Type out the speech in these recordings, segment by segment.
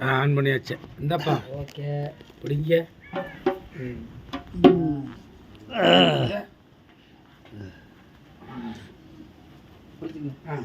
On பண்ணியாச்சு. இந்தாப்பா. Okay. பிடிங்க. ஆ.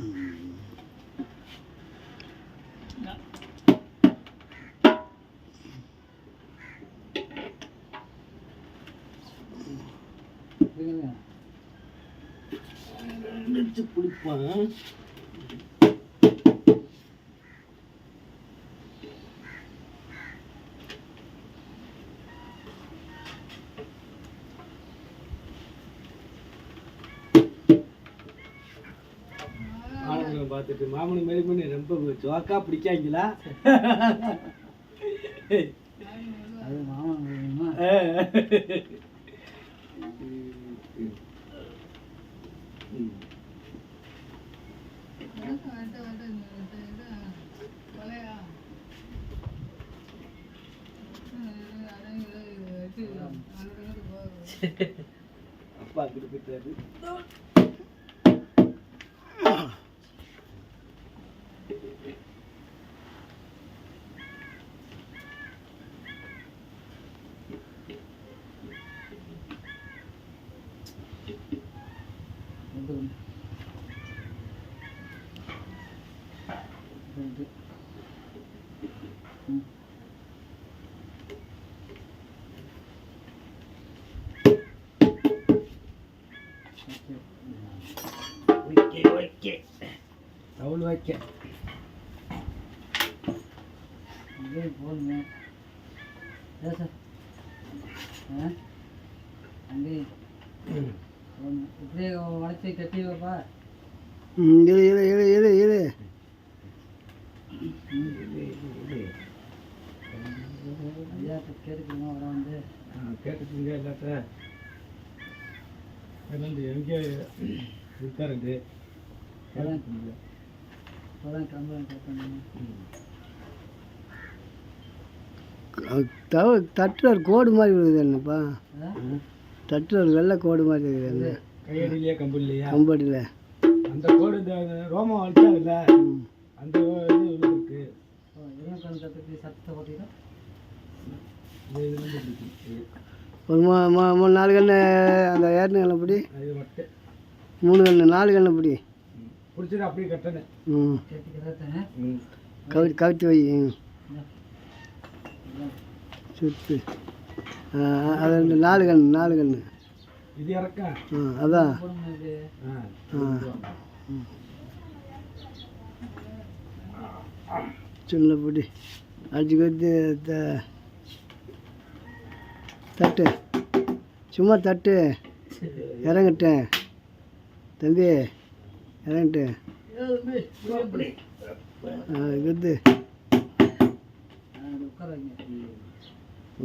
பார்த்துட்டு மாமனி மாதிரி பண்ணி ரொம்ப ஜோக்கா பிடிக்காங்களா? அது? அப்பா கொடுத்துட்டாரு. இது ம். ஓகே. ஓகே டவுல் வைக்க. இதே போதுங்க ஏன் சார்? ஆ? அங்கே. போதுங்க இப்படியே வளைச்சி கட்டி வைப்பா? இருக்காருண்டு? இப்போதான் கிளம்புறேன் கேட்பாங்க தவ தட்டில் ஒரு கோடு மாதிரி இருக்குது என்னப்பா? ஒரு வெள்ளை கோடு மாதிரி இருக்குது என்ன? கையடிலையா கம்பு இல்லையா கம்படியில். அந்த கோடு ரோமம் வலிச்சாவில்ல அந்த இது ஓ இருபத்தொன்று கற்றுக்கு சத்தத்தை போட்டீங்கன்னா ஒரு மூ மூ- மூணு நாலு கண்ணு அந்த ஏறின கண்ணை பிடி இது மட்டும் மூணு கண்ணு நாலு கண்ணை பிடி பிடிச்சது அப்படியே ம். கவி கவித்து வை. சுத்து ஆ, அது ரெண்டு நாலு கண்ணு நாலு கண்ணு இது இறக்கா? ஆ அதான். ஆ சின்ன பிடி அடிச்சு கொத்தி த- தட்டு. சும்மா தட்டு. இறங்கிட்டேன். தம்பி இறங்கிட்டேன் இது குத்து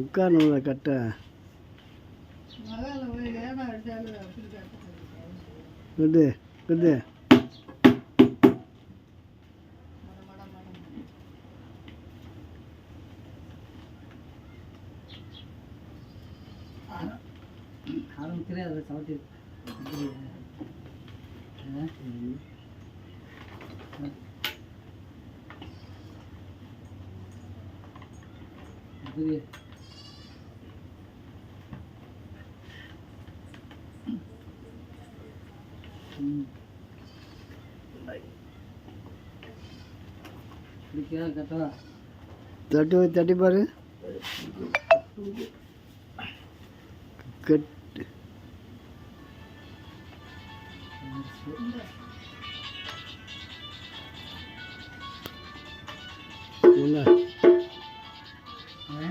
உட்காரணும்ல கட்ட. குத்து குத்து ஆரம்பிக்கிறேன் அதில் சவுட்டி புரிய பிடிக்கா தட்டு தட்டி பாரு. கட் என்ன ஆ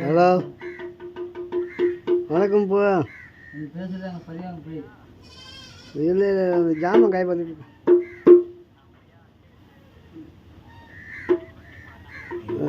ஹலோ வணக்கம் போ நீ பேசுகிறாங்க பரியாங்க போய் இல்லை இல்லை ஜாமான் காய பார்த்துட்டு